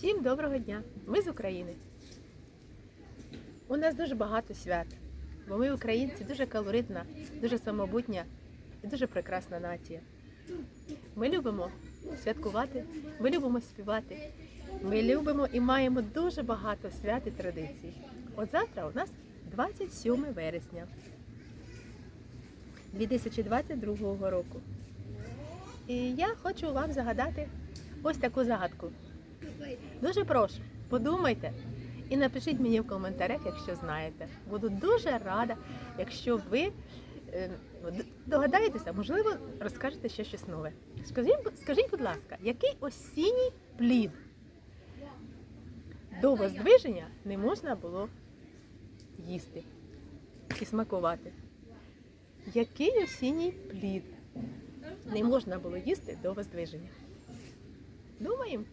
Всім доброго дня! Ми з України. У нас дуже багато свят, бо ми, українці, дуже калоритна, дуже самобутня і дуже прекрасна нація. Ми любимо святкувати, ми любимо співати, ми любимо і маємо дуже багато свят і традицій. От завтра у нас 27 вересня 2022 року. І я хочу вам загадати ось таку загадку. Дуже прошу, подумайте і напишіть мені в коментарях, якщо знаєте. Буду дуже рада, якщо ви е, догадаєтеся, можливо, розкажете ще щось нове. Скажіть, скажіть, будь ласка, який осінній плід до воздвиження не можна було їсти і смакувати? Який осінній плід не можна було їсти до воздвиження? Думаємо.